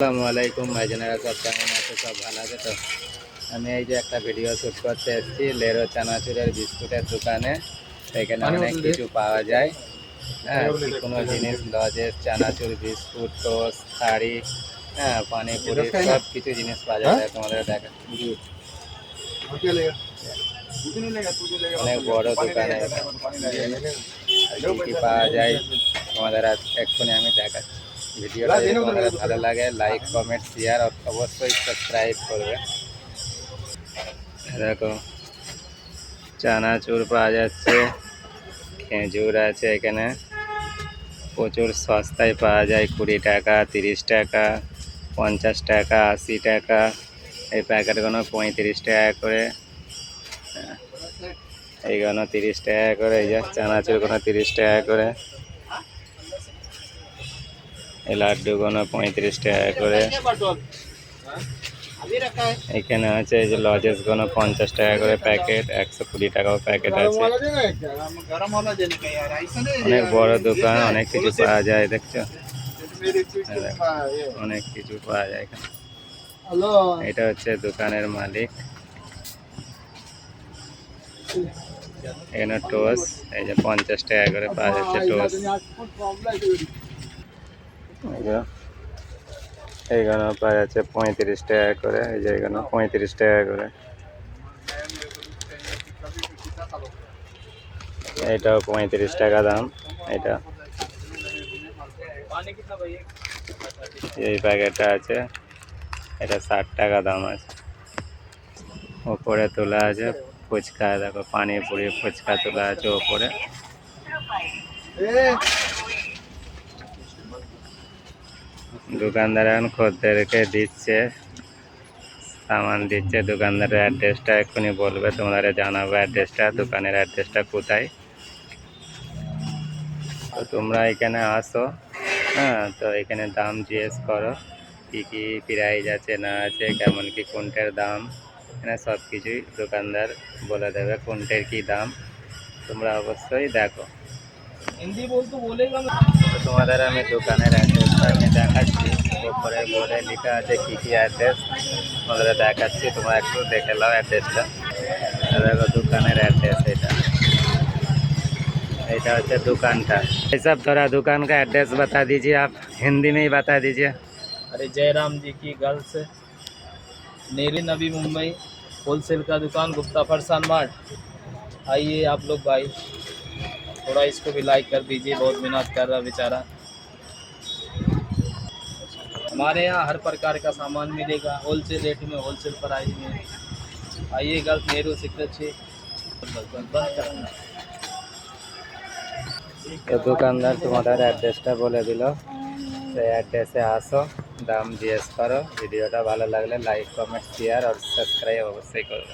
আসসালামু আলাইকুম ভাইজানেরা সব কেমন আছে? সব ভালো আছে তো? আমি এই যে একটা ভিডিও শ্যুট করতে এসেছি লেরো চানাচুরের বিস্কুটের দোকানে। এখানে অনেক কিছু পাওয়া যায়। হ্যাঁ কোনো জিনিস লজেস চানাচুর বিস্কুট টোস্ট শাড়ি হ্যাঁ পানিপুরি সব কিছু জিনিস পাওয়া যায়। তোমাদের দেখা অনেক বড় দোকানে। কি পাওয়া যায়? তোমাদের এক্ষুনি আমি দেখাচ্ছি। ভিডিওটা ভালো লাগে লাইক কমেন্ট শেয়ার অবশ্যই সাবস্ক্রাইব করবে। দেখো চানাচুর পাওয়া যাচ্ছে খেজুর আছে এখানে। প্রচুর সস্তায় পাওয়া যায় কুড়ি টাকা তিরিশ টাকা পঞ্চাশ টাকা আশি টাকা। এই প্যাকেটগুলো পঁয়ত্রিশ টাকা করে। এইগুলো তিরিশ টাকা করে এই যে চানাচুরগুলো তিরিশ টাকা করে। লাড্ডুগুলো পঁয়ত্রিশ টাকা করে। এখানে আছে এই যে লজেসগুলো পঞ্চাশ টাকা করে প্যাকেট, একশো কুড়ি টাকাও প্যাকেট আছে। অনেক বড় দোকান, অনেক কিছু পাওয়া যায়, দেখছ? অনেক কিছু পাওয়া যায় এখানে। এটা হচ্ছে দোকানের মালিক। এখানে টোস এই যে পঞ্চাশ টাকা করে পাওয়া যাচ্ছে টোস এইখানে পাওয়া যাচ্ছে পঁয়ত্রিশ টাকা করে, এই যে এখানে পঁয়ত্রিশ টাকা করে। এটাও পঁয়ত্রিশ টাকা দাম এটা এই প্যাকেটটা আছে, এটা ষাট টাকা দাম আছে। ওপরে তোলা আছে ফুচকা, দেখো পানি পুরি ফুচকা তোলা আছে ওপরে। দোকানদার এখন খদ্দেরকে দিচ্ছে সামান দিচ্ছে দোকানদারের অ্যাড্রেসটা এক্ষুনি বলবে তোমাদের জানাব অ্যাড্রেসটা দোকানের অ্যাড্রেসটা কোথায়। তো তোমরা এখানে আসো হ্যাঁ তো এখানে দাম জিজ্ঞেস করো কী কী প্রাইজ আছে না আছে কেমন কি কোনটার দাম এখানে সব কিছুই দোকানদার বলে দেবে কোনটার কি দাম তোমরা অবশ্যই দেখো। তোমাদের আমি দোকানের অ্যাড্রেস दुकान का सब थोड़ा दुकान का एड्रेस बता दीजिए आप हिंदी में ही बता दीजिए अरे जयराम जी की गर्ल्स नेरी नबी मुंबई होलसेल का दुकान गुप्ता फरसान मार्ट आइए आप लोग भाई थोड़ा इसको भी लाइक कर दीजिए, बहुत मेहनत कर रहा बेचारा। हमारे यहाँ हर प्रकार का सामान मिलेगा होलसेल रेट में होलसेल प्राइस में आइए गर्ल्स नेहरू सेक्टर छः बस बस बंद करना তো দোকানদার তোমাদের অ্যাড্রেসটা বলে দিল তো অ্যাড্রেসে আসো দাম জিজ্ঞেস করো ভিডিওটা ভালো লাগলে লাইক কমেন্ট শেয়ার আর সাবস্ক্রাইব অবশ্যই করবে